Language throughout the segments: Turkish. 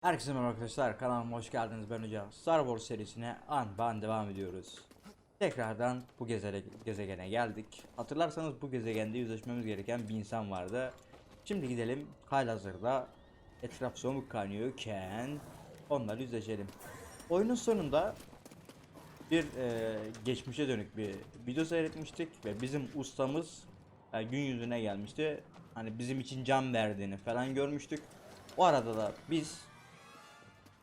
Herkese merhaba arkadaşlar kanalıma hoş geldiniz. Ben Hoca. Star Wars serisine an ben devam ediyoruz. Tekrardan bu gezegene geldik. Hatırlarsanız bu gezegende yüzleşmemiz gereken bir insan vardı. Şimdi gidelim halihazırda etraf soğuk kaynıyorken onlarla yüzleşelim. Oyunun sonunda bir e, geçmişe dönük bir video seyretmiştik ve bizim ustamız e, gün yüzüne gelmişti. Hani bizim için can verdiğini falan görmüştük. O arada da biz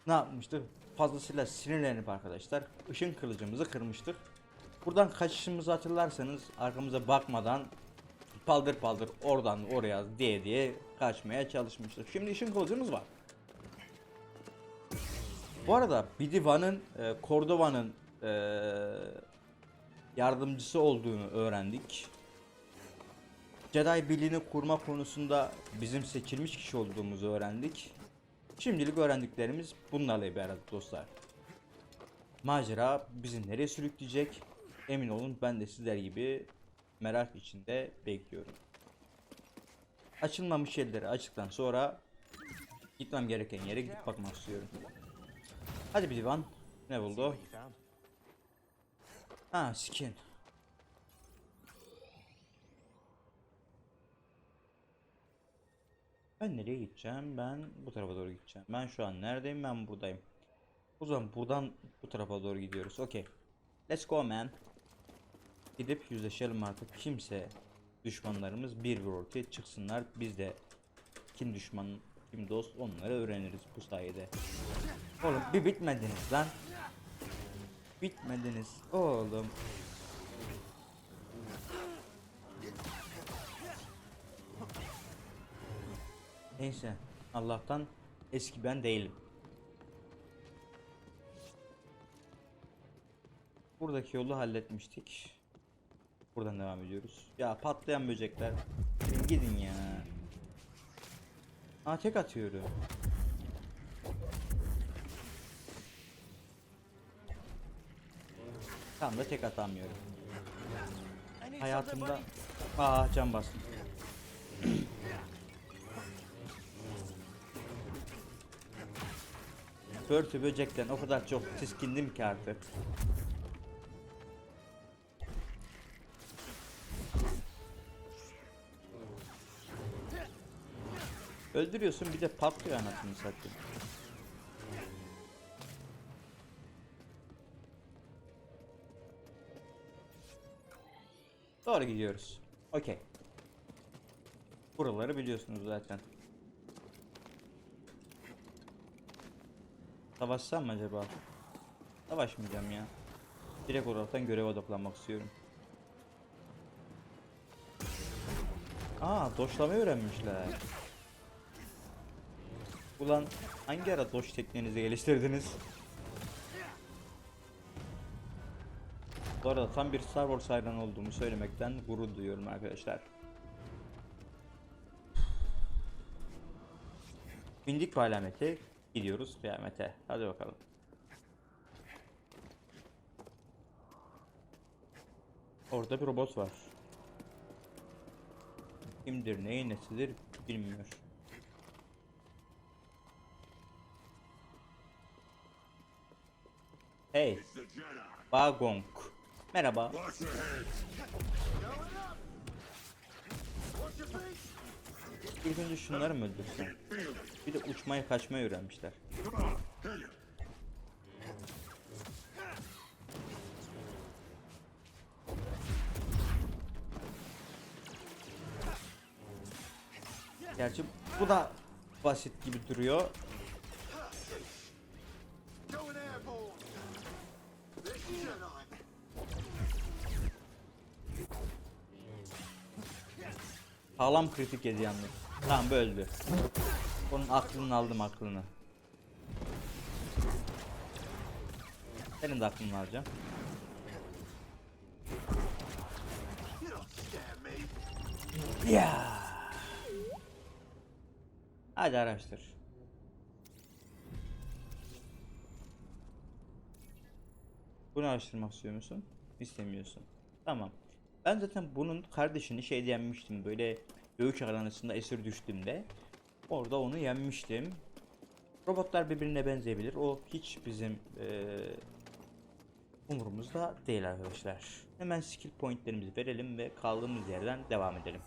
ne yapmıştık? Fazlasıyla sinirlenip arkadaşlar ışın kılıcımızı kırmıştık. Buradan kaçışımızı hatırlarsanız arkamıza bakmadan paldır paldır oradan oraya diye diye kaçmaya çalışmıştık. Şimdi ışın kılıcımız var. Bu arada Bidiva'nın e, Cordova'nın e, yardımcısı olduğunu öğrendik. Jedi Birliği'ni kurma konusunda bizim seçilmiş kişi olduğumuzu öğrendik. Şimdilik öğrendiklerimiz bunlarla ibaret dostlar. Macera bizi nereye sürükleyecek? Emin olun ben de sizler gibi merak içinde bekliyorum. Açılmamış yerleri açtıktan sonra gitmem gereken yere gidip bakmak istiyorum. Hadi bir divan. Ne buldu? Ha skin. Ben nereye gideceğim? Ben bu tarafa doğru gideceğim. Ben şu an neredeyim? Ben buradayım. O zaman buradan bu tarafa doğru gidiyoruz. Okey. Let's go man. Gidip yüzleşelim artık. Kimse düşmanlarımız bir bir ortaya çıksınlar. Biz de kim düşman kim dost onları öğreniriz bu sayede. Oğlum bir bitmediniz lan. Bitmediniz oğlum. Neyse Allah'tan eski ben değilim. Buradaki yolu halletmiştik. Buradan devam ediyoruz. Ya patlayan böcekler. Gidin ya. Aa tek atıyorum. Tam da tek atamıyorum. Hayatımda aa can bastım. Börtü böcekten o kadar çok tiskindim ki artık. Öldürüyorsun bir de patlıyor anasını satayım. Doğru gidiyoruz. Okey. Buraları biliyorsunuz zaten. Savaşsam mı acaba? Savaşmayacağım ya. Direkt olaraktan göreve odaklanmak istiyorum. Aa, doşlamayı öğrenmişler. Ulan hangi ara doş tekniğinizi geliştirdiniz? Bu arada tam bir Star Wars hayranı olduğumu söylemekten gurur duyuyorum arkadaşlar. Bindik bu alamete, gidiyoruz kıyamete. Hadi bakalım. Orada bir robot var. Kimdir, neyin nesidir bilmiyor. Hey. Bagong. Merhaba. İlk önce şunları mı öldürsem? Bir de uçmayı kaçmayı öğrenmişler. Gerçi bu da basit gibi duruyor. Sağlam kritik yedi yalnız. Tamam öldü. Onun aklını aldım aklını. Senin de aklını alacağım. Ya. Hadi araştır. Bunu araştırmak istiyor musun? İstemiyorsun. Tamam. Ben zaten bunun kardeşini şey yenmiştim böyle dövüş arenasında esir düştüğümde. Orada onu yenmiştim. Robotlar birbirine benzeyebilir. O hiç bizim eee umurumuzda değil arkadaşlar. Hemen skill pointlerimizi verelim ve kaldığımız yerden devam edelim.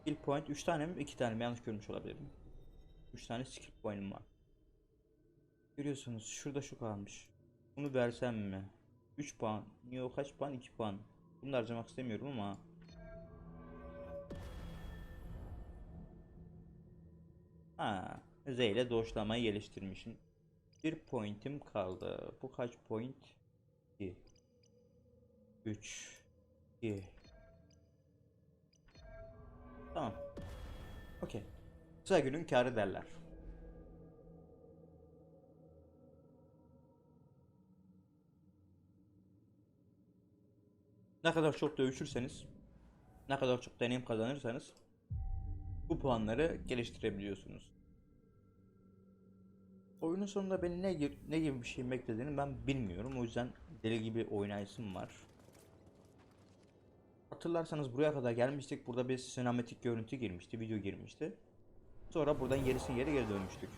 Skill point 3 tane mi 2 tane mi yanlış görmüş olabilirim. 3 tane skill point'im var. Görüyorsunuz şurada şu kalmış. Bunu versem mi? 3 puan. Yok kaç puan? 2 puan. Bunu harcamak istemiyorum ama Ha, Z ile doğuşlamayı geliştirmişim. Bir pointim kaldı. Bu kaç point? 2 3 2 Tamam. Okey. Kısa günün kârı derler. Ne kadar çok dövüşürseniz, ne kadar çok deneyim kazanırsanız bu puanları geliştirebiliyorsunuz. Oyunun sonunda beni ne, ne gibi bir şey beklediğini ben bilmiyorum. O yüzden deli gibi oynayışım var. Hatırlarsanız buraya kadar gelmiştik. Burada bir sinematik görüntü girmişti, video girmişti. Sonra buradan gerisin geri geri dönmüştük.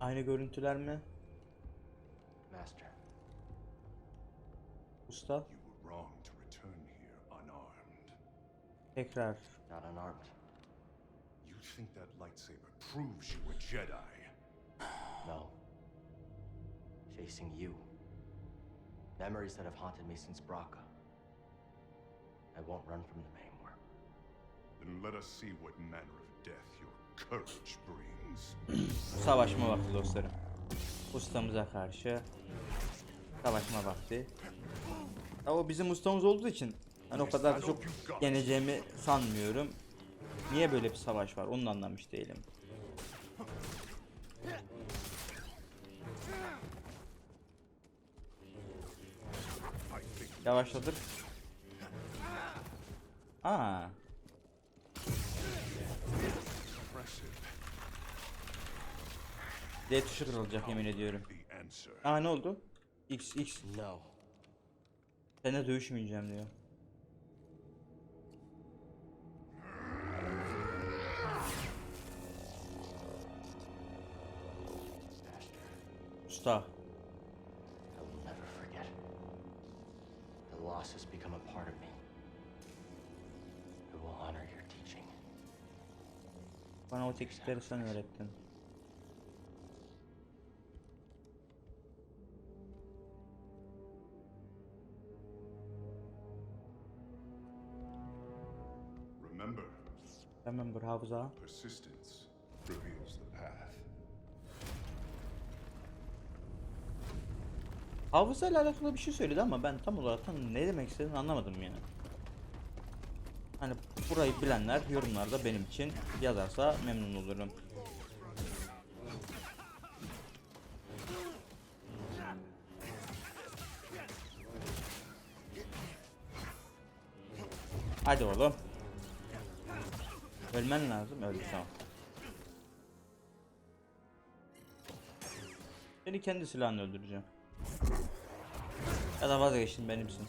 Aynı görüntüler mi? Master, Usta. Tekrar. not unarmed. You think that lightsaber proves you a Jedi? No. Chasing you. Memories that have haunted me since Braca. I won't run from them anymore. Then let us see what manner of death your courage brings. Savaşma vakti dostlarım. Ustamıza karşı savaşma vakti. O bizim ustamız olduğu için hani o kadar da çok yeneceğimi sanmıyorum. Niye böyle bir savaş var onu da anlamış değilim. Yavaşladık. Aa. D tuşu kırılacak yemin ediyorum. Aa ne oldu? X X No. Seninle dövüşmeyeceğim diyor. Usta. I will never forget. The loss has become a part of me. I will honor your teaching. Bana o teknikleri sen öğrettin. Remember, Remember hafıza. persistence Hafıza ile alakalı bir şey söyledi ama ben tam olarak tam ne demek istediğini anlamadım yani. Hani burayı bilenler yorumlarda benim için yazarsa memnun olurum. Hadi oğlum. Ölmen lazım. Öldü tamam. Seni kendi silahını öldüreceğim. Ya da vazgeçtim benimsin.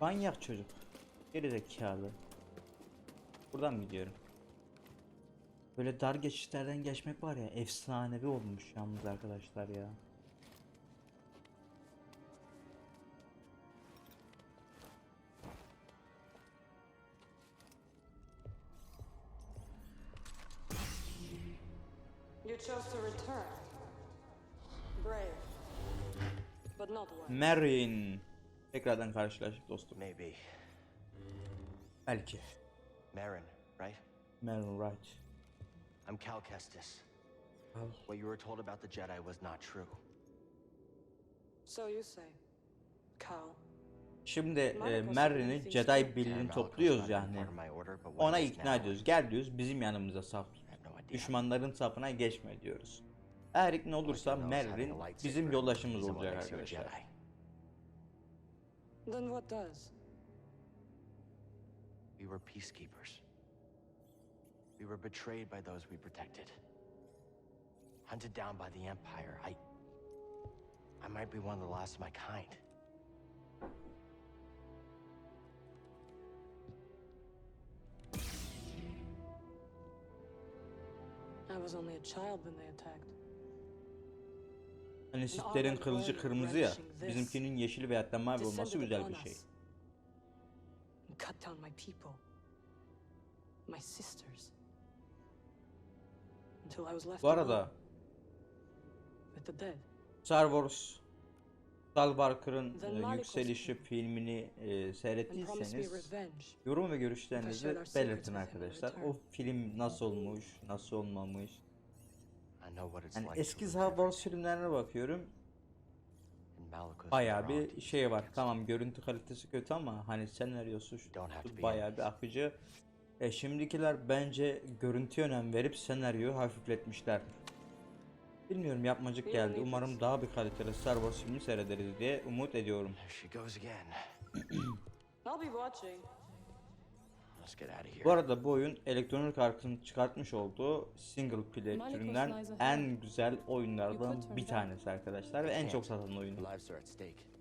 Manyak çocuk. Geri zekalı. Buradan mı gidiyorum? Böyle dar geçişlerden geçmek var ya efsanevi olmuş yalnız arkadaşlar ya. Marin. Tekrardan karşılaştık dostum. Maybe. Belki. Marin, right? Marin right. I'm Cal Kestis. What you were told about the Jedi was not true. So you say. Cal. Şimdi e, Merrin'i Jedi birliğini topluyoruz yani. Ona ikna ediyoruz. Gel diyoruz bizim yanımıza saf. Düşmanların safına geçme diyoruz. Eğer ikna olursa Merrin bizim yoldaşımız olacak arkadaşlar. Then what does? We were peacekeepers. We were betrayed by those we protected. Hunted down by the Empire. I. I might be one of the last of my kind. I was only a child when they attacked. Hani Sith'lerin kılıcı kırmızı ya. Bizimkinin yeşil veyahut da mavi olması güzel bir şey. Cut down my people. My sisters. Until I was left Bu arada with the dead. Star Wars Star Walker'ın Then e, yükselişi filmini e, seyrettiyseniz yorum ve görüşlerinizi belirtin arkadaşlar. O film nasıl olmuş, nasıl olmamış. Yani eski lose Star Wars everything. filmlerine bakıyorum. Bayağı bir şey var. Tamam görüntü kalitesi kötü ama hani senaryosu bayağı bir akıcı. E şimdikiler bence görüntüye önem verip senaryoyu hafifletmişler. Bilmiyorum yapmacık geldi. Umarım daha bir kaliteli Star Wars filmi seyrederiz diye umut ediyorum. I'll be watching. Bu arada bu oyun elektronik arkasının çıkartmış olduğu single player türünden en güzel oyunlardan bir tanesi arkadaşlar ve en çok satan oyunu.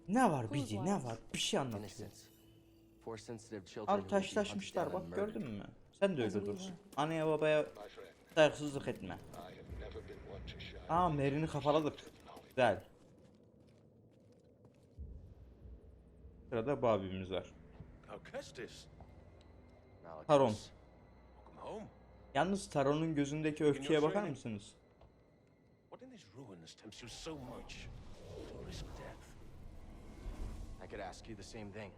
Ne var bizi ne var bir şey will be hunted taşlaşmışlar bak gördün mü? Sen de öyle we dur. were. Anneye babaya saygısızlık etme. Aa Mary'ni kafaladık. Güzel. Sırada bu abimiz var. Alcestis, Malicos. Taron. welcome home. Yalnız Taron'un gözündeki öfkeye bakar mısınız? What in these ruins tempts you so much to risk death? I could ask you the same thing.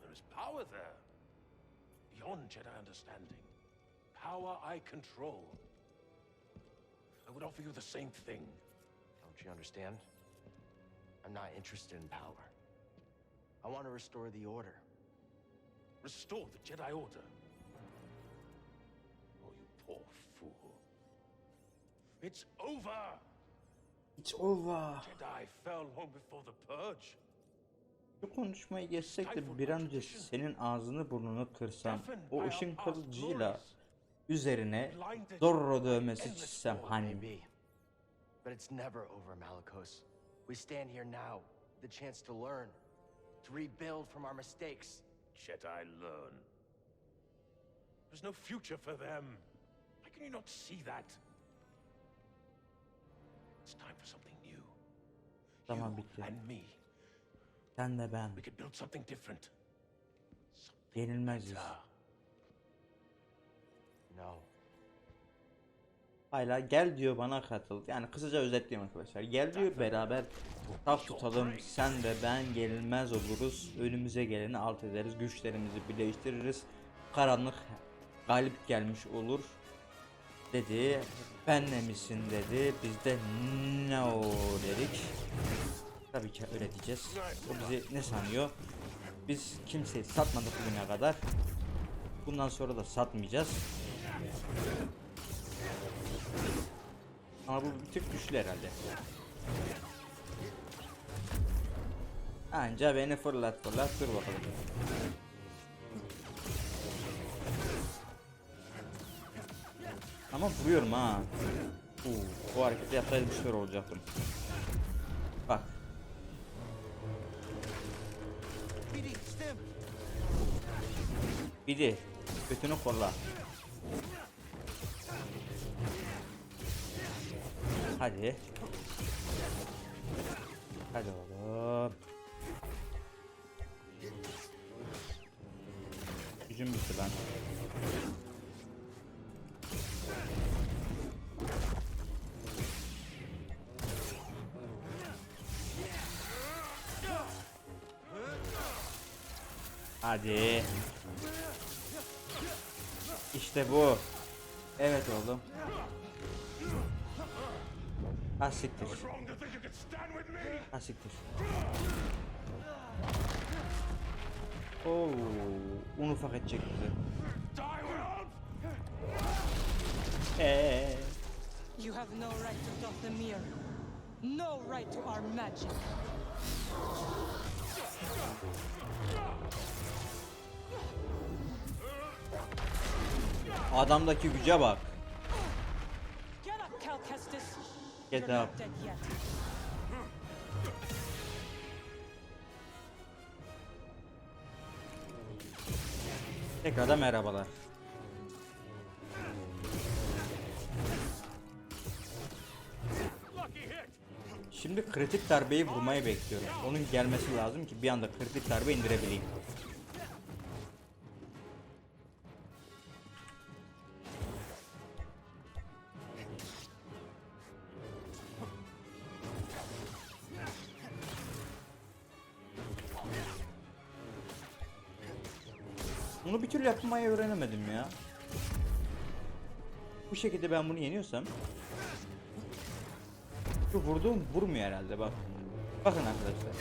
There is power there, beyond Jedi understanding. Power I control. I would offer you the same thing. Don't you understand? I'm not interested in power. I want to restore the order. Restore the Jedi Order. Oh, you poor fool. It's over! It's over. Jedi fell long before the Purge. Bu konuşmayı geçsek de bir an önce senin ağzını burnunu kırsam, o ışın kılıcıyla üzerine Zorro dövmesi çizsem hani. But it's never over, Malicos. We stand here now, the chance to learn, to rebuild from our mistakes. Jedi learn. There's no future for them. How can you not see that? It's time for something new. Tamam, you bitti. and me. Sen de ben We could build something different. yenilmeziz. No. Hala gel diyor bana katıl. Yani kısaca özetleyeyim arkadaşlar. Gel diyor beraber saf tutalım. Sen de ben yenilmez oluruz. Önümüze geleni alt ederiz. Güçlerimizi birleştiririz. Karanlık galip gelmiş olur. Dedi. Ben ne misin dedi. Biz de no dedik. Tabii ki öyle diyeceğiz. O bizi ne sanıyor? Biz kimseyi satmadık bugüne kadar. Bundan sonra da satmayacağız. Ama bu bir tık güçlü herhalde. Anca beni fırlat fırlat dur bakalım. Ama vuruyorum ha. Uu, bu hareketi yapsaydım şöyle olacaktım. Bak. Bidi. Götünü kolla. Hadi. Hadi oğlum. Gücüm bitti ben. Hadi. İşte bu. Evet oğlum. With me! Ha siktir. Oo, un ufak edecek bizi. Eee. You have no right to Dothamir. No right to our magic. Adamdaki güce bak. Get up, Cal Kestis. Get up. Tekrar da merhabalar. Şimdi kritik darbeyi vurmayı bekliyorum. Onun gelmesi lazım ki bir anda kritik darbe indirebileyim. Yapmayı öğrenemedim ya. Bu şekilde ben bunu yeniyorsam Şu vurduğum vurmuyor herhalde bak. Bakın arkadaşlar.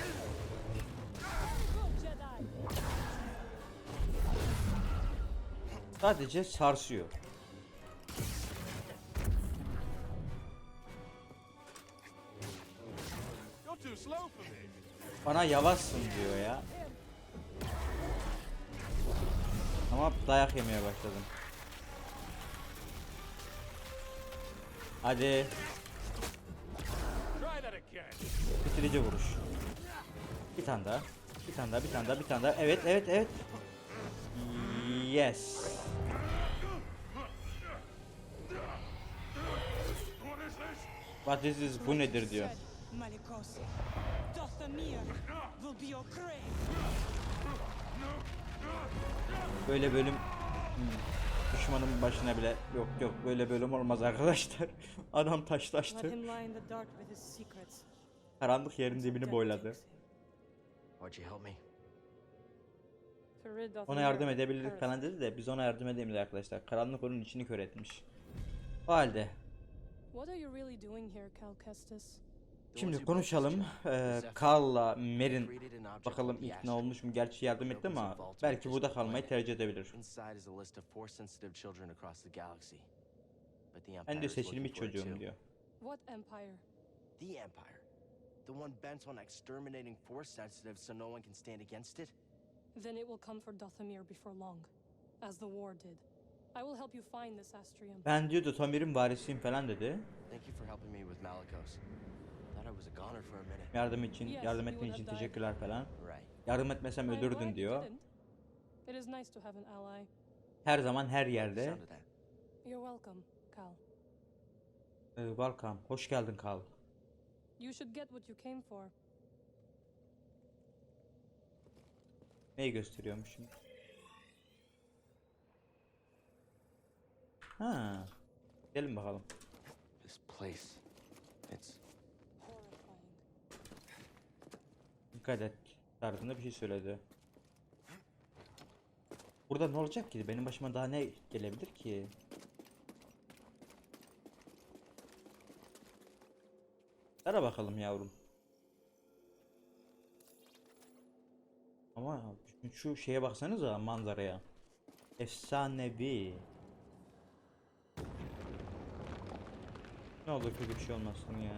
Sadece sarsıyor. Bana yavaşsın diyor ya. Dayak yemeye başladım. Hadi bitirici vuruş. Bir tane daha. Bir tane daha, bir tane daha, bir tane daha. Evet, evet, evet. Yes. What is this? Bu nedir diyor. Böyle bölüm Hmm. düşmanın başına bile yok yok böyle bölüm olmaz arkadaşlar. Adam taş Let taştı. him lie in the dark with his secrets. Karanlık yerin dibini boyladı. Ona yardım edebilirdik falan dedi de biz ona yardım edemeyiz arkadaşlar. Karanlık onun içini kör etmiş. O halde What are you really doing here, Cal Kestis? The şimdi konuşalım. Ee, Carl'la Merin bakalım ikna olmuş mu? Gerçi yardım etti ama belki burada kalmayı tercih edebilir. Sensitive Ben de seçilmiş çocuğum diyor. What empire? The Empire. The one bent on exterminating force sensitives so no one can stand against it? Then it will come for Dothamir before long, as the war did. I will help you find this Astrium. Ben diyor da Tamir'in varisiyim falan dedi. Thank you for helping me with Malikos. Yardım için, yardım ettiğin için teşekkürler falan. Right. Yardım etmesem ölürdün diyor. Her zaman her yerde. Ee, welcome. Hoş geldin Carl. You should get what you came for. Neyi gösteriyormuşum? Ha. Gelin bakalım. This place. It's Horrifying. Dikkat et. Tarzında bir şey söyledi. Burada ne olacak ki? Benim başıma daha ne gelebilir ki? Ara bakalım yavrum. Ama şu- şeye baksanıza manzaraya. Efsanevi. Ne olur kötü bir şey olmasın ya.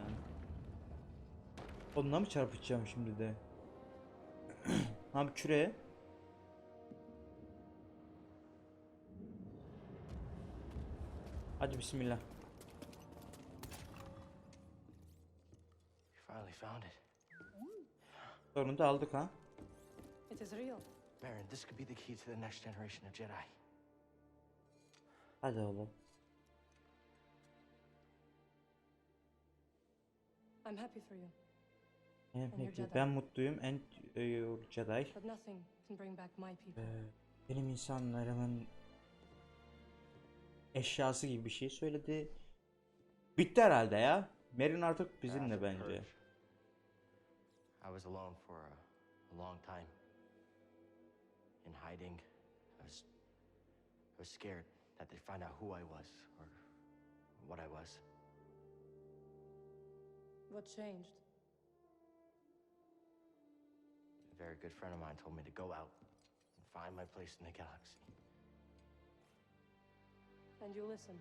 Onunla mı çarpışacağım şimdi de? Abi küre. Hadi bismillah. you finally found it. Sonunda aldık ha. It is real. Baron, this could be the key to the next generation of Jedi. Hadi oğlum. I'm happy for you, En peki. Ben mutluyum. En e, Jedi. Ee, benim insanlarımın eşyası gibi bir şey söyledi. Bitti herhalde ya. Merin artık bizimle bence. I was alone for a, a long time. In hiding. I was I was scared that they'd find out who I was or what I was. What changed? Very good friend of mine told me to go out and find my place in the galaxy. And you listened.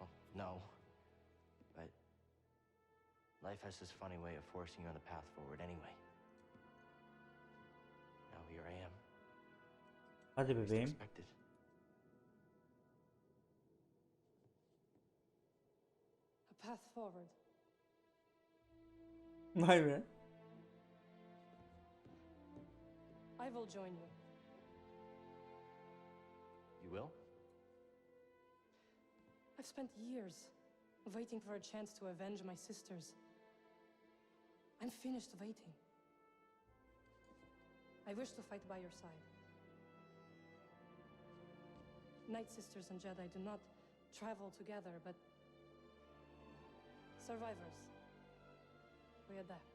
Well, no. But life has this funny way of forcing you on the path forward anyway. Now here I am. Hadi Least bebeğim. expected. A path forward. Vay be. I will join you. You will? I've spent years waiting for a chance to avenge my sisters. I'm finished waiting. I wish to fight by your side. Night Sisters and Jedi do not travel together, but... Survivors. We adapt.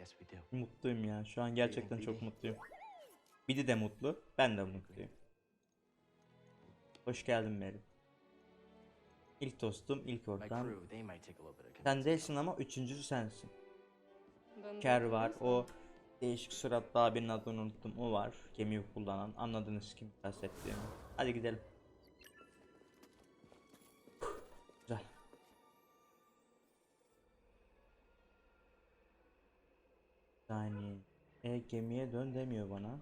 Guess we do. Mutluyum ya. Şu an gerçekten çok mutluyum. Bidi de mutlu. Ben de mutluyum. Hoş geldin Mary. İlk dostum, ilk of Sen değilsin ama üçüncüsü sensin. Ker var. O değişik suratlı abinin adını unuttum. O var. Gemiyi kullanan. Anladınız kim kastettiğimi. Hadi gidelim. Saniye. E gemiye dön demiyor bana.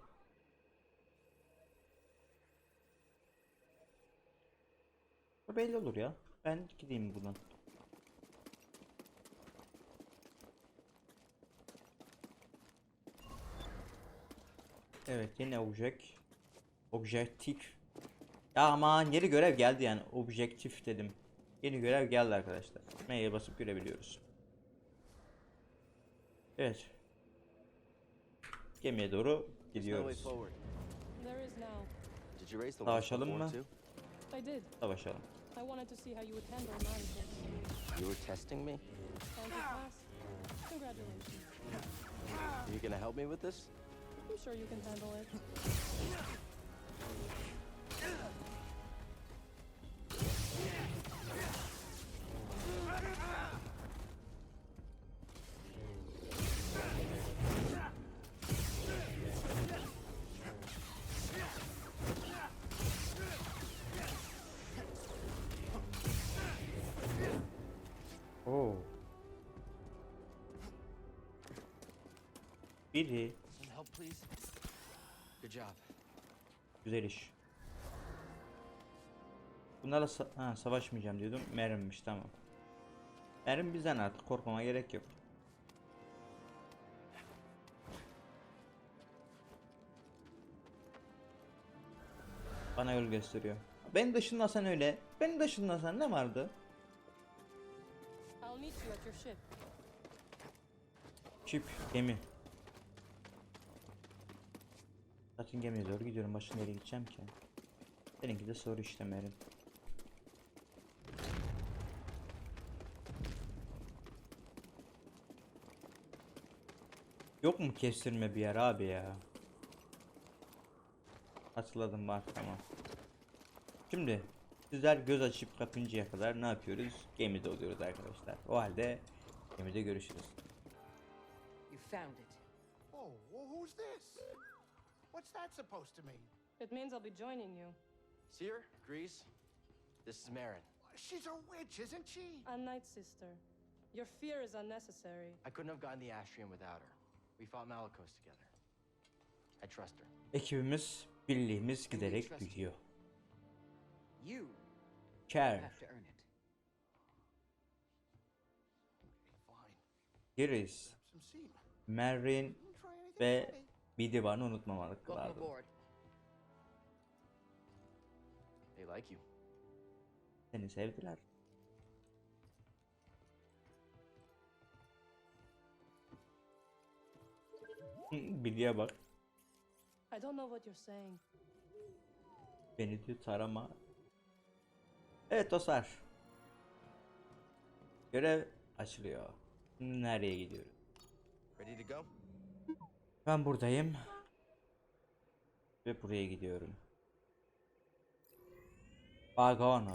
Bu belli olur ya. Ben gideyim buradan. Evet yine object. Objektif. Ya aman yeni görev geldi yani. Objektif dedim. Yeni görev geldi arkadaşlar. M'ye basıp görebiliyoruz. Evet. Gemiye doğru gidiyoruz. There is now. Did you raise the Savaşalım mı? I did. Savaşalım. I wanted to see how you would handle marriages. You were testing me? And you passed. Congratulations. Are you gonna help me with this? I'm sure you can handle it. Biri Some help, please. Good job. güzel iş. Bunlarla sa- ha, savaşmayacağım diyordum. Merimmiş tamam. Merim bizden artık korkmama gerek yok. Bana yol gösteriyor. Beni dışındasan öyle. Beni dışındasan ne vardı? Şip, gemi. Zaten gemiye doğru gidiyorum. Başka nereye gideceğim ki? Seninki de soru işte Merin. Yok mu kestirme bir yer abi ya? Hatırladım var tamam. Şimdi sizler göz açıp kapıncaya kadar ne yapıyoruz? Gemide oluyoruz arkadaşlar. O halde gemide görüşürüz. You found it. Oh, who's this? What's that supposed to mean? It means I'll be joining you. Seer, Grease, this is Marin. She's a witch, isn't she? A night sister. Your fear is unnecessary. I couldn't have gotten the Astrium without her. We fought Malicos together. I trust her. Ekibimiz, birliğimiz giderek trust you. büyüyor. You Ker, have to earn it. Fine. Giriz, Some seam. Merrin ve Bidivan'ı unutmamalık Welcome lazım. They like you. Seni sevdiler. Bilgiye bak. I don't know what you're saying. Beni diyor tarama. Evet dostlar. Görev açılıyor. Nereye gidiyoruz? Ready to go? Ben buradayım. Ve buraya gidiyorum. Bagano.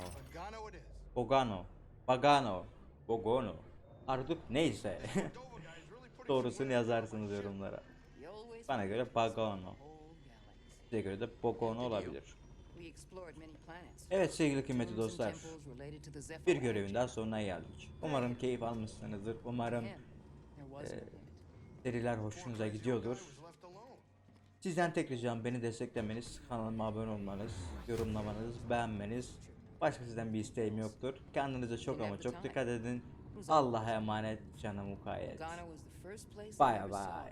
Bogano. Bagano. Bogono. Artık neyse. Doğrusunu yazarsınız yorumlara. Bana göre Bagano. Size göre de Bogono olabilir. Evet sevgili kıymetli dostlar. Bir görevin daha sonuna geldik. Umarım keyif almışsınızdır. Umarım Him, seriler hoşunuza gidiyordur. Sizden tek ricam beni desteklemeniz, kanalıma abone olmanız, yorumlamanız, beğenmeniz. Başka sizden bir isteğim yoktur. Kendinize çok ama çok dikkat edin. Allah'a emanet canım mukayyet. Bye bye.